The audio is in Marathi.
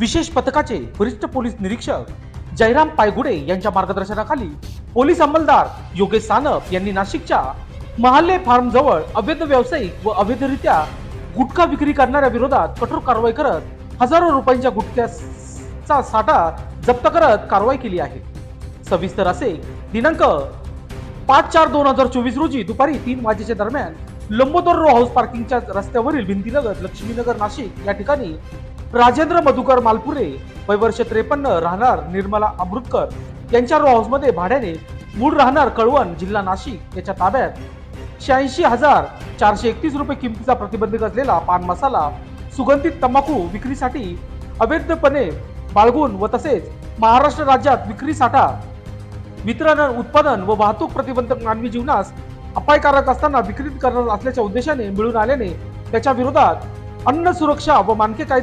विशेष पथकाचे वरिष्ठ पोलीस निरीक्षक जयराम पायगुडे यांच्या मार्गदर्शनाखाली पोलीस अंमलदार योगेश सानप यांनी नाशिकच्या महाल्ले फार्म जवळ अवैध व्यावसायिक व अवैधरित्या गुटखा विक्री करणाऱ्या विरोधात कठोर कारवाई करत हजारो रुपयांच्या गुटख्याचा साठा जप्त करत कारवाई केली आहे. सविस्तर असे दिनांक पाच चार दोन हजार चोवीस रोजी दुपारी तीन वाजेच्या दरम्यान लंबोदर रो हाऊस पार्किंगच्या रस्त्यावरील भिंतीनगर लक्ष्मीनगर नाशिक या ठिकाणी राजेंद्र मधुकर मालपुरे वय वर्ष त्रेपन्न राहणार निर्मला अमृतकर यांच्या रो हाऊसमध्ये भाड्याने मूळ राहणार कळवण जिल्हा नाशिक याच्या ताब्यात. शहाऐंशी हजार चारशे एकतीस रुपये किमतीचा प्रतिबंधित असलेला पान मसाला सुगंधित तंबाखू विक्रीसाठी अवैधपणे बाळगून व तसेच महाराष्ट्र राज्यात विक्री साठा वितरण उत्पादन व वाहतूक प्रतिबंधक मानवी जीवनास अपायकारक असताना विक्री करणार असल्याच्या उद्देशाने मिळून आल्याने त्याच्या विरोधात अन्न सुरक्षा व मानके कायदा